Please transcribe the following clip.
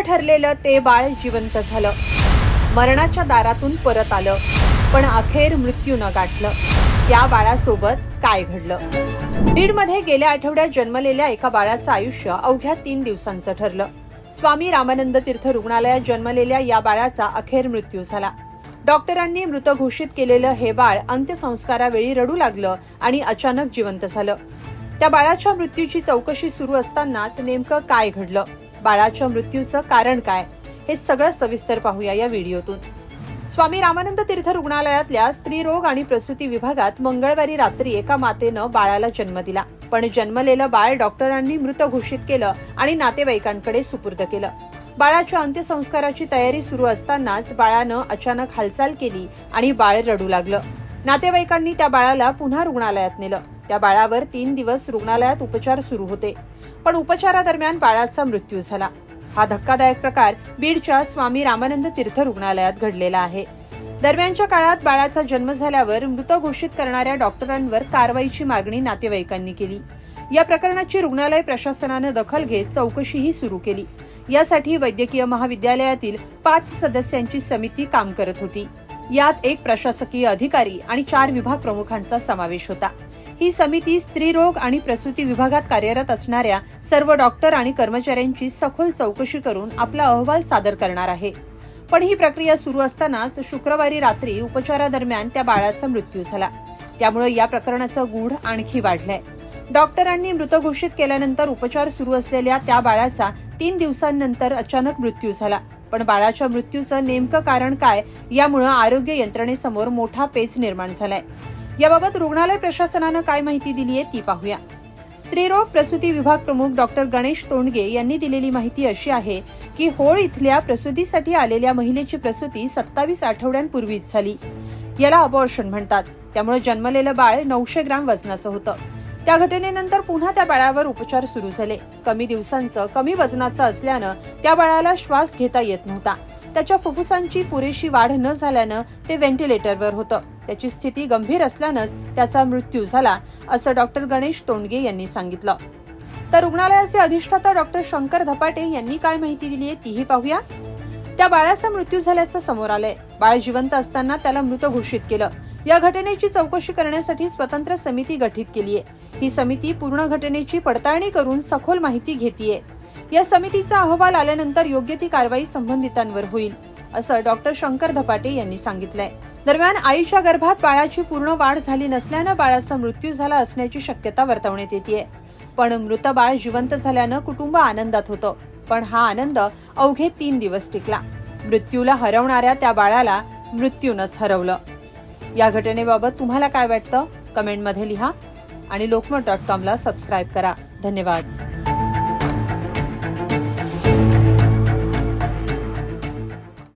ठरलेलं ते बाळ जिवंत झालं. मरणाच्या दारातून परत आलं पण अखेर मृत्यू न गाठलं. या बाळासोबत काय घडलं? बीडमध्ये गेल्या आठवड्यात जन्मलेल्या एका बाळाचं आयुष्य अवघ्या तीन दिवसांचं ठरलं. स्वामी रामानंद तीर्थ रुग्णालयात जन्मलेल्या या बाळाचा अखेर मृत्यू झाला. डॉक्टरांनी मृत घोषित केलेलं हे बाळ अंत्यसंस्कारावेळी रडू लागलं आणि अचानक जिवंत झालं. त्या बाळाच्या मृत्यूची चौकशी सुरू असतानाच नेमकं काय घडलं? बाळाच्या मृत्यूचं कारण काय हे सगळं सविस्तर पाहूया या व्हिडिओतून. स्वामी रामानंद तीर्थ रुग्णालयातल्या स्त्रीरोग आणि प्रसूती विभागात मंगळवारी रात्री एका मातेनं बाळाला जन्म दिला. पण जन्मलेलं बाळ डॉक्टरांनी मृत घोषित केलं आणि नातेवाईकांकडे सुपूर्द केलं. बाळाच्या अंत्यसंस्काराची तयारी सुरू असतानाच बाळानं अचानक हालचाल केली आणि बाळ रडू लागलं. नातेवाईकांनी त्या बाळाला पुन्हा रुग्णालयात नेलं. त्या बाळावर तीन दिवस रुग्णालयात उपचार सुरू होते. पण उपचारादरम्यान बाळाचा मृत्यू झाला. हा धक्कादायक प्रकार बीडच्या स्वामी रामानंद तीर्थ रुग्णालयात घडलेला आहे. दरम्यानच्या काळात बाळाचा जन्म झाल्यावर मृत घोषित करणाऱ्या डॉक्टरांवर कारवाईची मागणी नातेवाईकांनी केली. या प्रकरणाची रुग्णालय प्रशासनानं दखल घेत चौकशीही सुरू केली. यासाठी वैद्यकीय महाविद्यालयातील पाच सदस्यांची समिती काम करत होती. यात एक प्रशासकीय अधिकारी आणि चार विभाग प्रमुखांचा समावेश होता. ही समिती स्त्रीरोग आणि प्रसूती विभागात कार्यरत असणाऱ्या सर्व डॉक्टर आणि कर्मचाऱ्यांची सखोल चौकशी करून आपला अहवाल सादर करणार आहे. पण ही प्रक्रिया सुरू असतानाच शुक्रवारी रात्री उपचारादरम्यान त्या बाळाचा मृत्यू झाला. त्यामुळे या प्रकरणाचं गूढ आणखी वाढलंय. डॉक्टरांनी मृत घोषित केल्यानंतर उपचार सुरू असलेल्या त्या बाळाचा तीन दिवसांनंतर अचानक मृत्यू झाला. पण बाळाच्या मृत्यूचं नेमकं कारण काय यामुळं आरोग्य यंत्रणेसमोर मोठा पेच निर्माण झालाय. याबाबत रुग्णालय प्रशासनानं काय माहिती दिली आहे ती पाहूया. स्त्रीरोग प्रसूती विभाग प्रमुख डॉक्टर गणेश तोंडगे यांनी दिलेली माहिती अशी आहे की होळ इथल्या प्रसूतीसाठी आलेल्या महिलेची प्रसूती सत्तावीस आठवड्यांपूर्वीच झाली. याला अबॉर्शन म्हणतात. त्यामुळे जन्मलेलं बाळ नऊशे ग्राम वजनाचं होतं. त्या घटनेनंतर पुन्हा त्या बाळावर उपचार सुरू झाले. कमी दिवसांचं कमी वजनाचं असल्यानं त्या बाळाला श्वास घेता येत नव्हता. त्याच्या फुफ्फुसांची पुरेशी वाढ न झाल्यानं ते व्हेंटिलेटरवर होतं. त्याची स्थिती गंभीर असल्यानंच त्याचा मृत्यू झाला असं डॉक्टर गणेश तोंडगे यांनी सांगितलं. तर रुग्णालयाचे अधिष्ठाता डॉक्टर शंकर धपाटे यांनी काय माहिती दिली आहे तीही पाहूया. त्या बाळाचा मृत्यू झाल्याचं समोर आलंय. बाळ जिवंत असताना त्याला मृत घोषित केलं. या घटनेची चौकशी करण्यासाठी स्वतंत्र समिती गठीत केली आहे. ही समिती पूर्ण घटनेची पडताळणी करून सखोल माहिती घेतीये. या समितीचा अहवाल आल्यानंतर योग्य ती कारवाई संबंधितांवर होईल असं डॉक्टर शंकर धपाटे यांनी सांगितलंय. दरम्यान आईच्या गर्भात बाळाची पूर्ण वाढ झाली नसल्यानं बाळाचा मृत्यू झाला असण्याची शक्यता वर्तवण्यात येते पण मृत बाळ जिवंत झाल्यानं कुटुंब आनंदात होतं. पण हा आनंद अवघे तीन दिवस टिकला. मृत्यूला हरवणाऱ्या त्या बाळाला मृत्यूनच हरवलं. या घटनेबाबत तुम्हाला काय वाटतं? कमेंटमध्ये लिहा आणि लोकमत डॉट कॉमला सबस्क्राईब करा. धन्यवाद.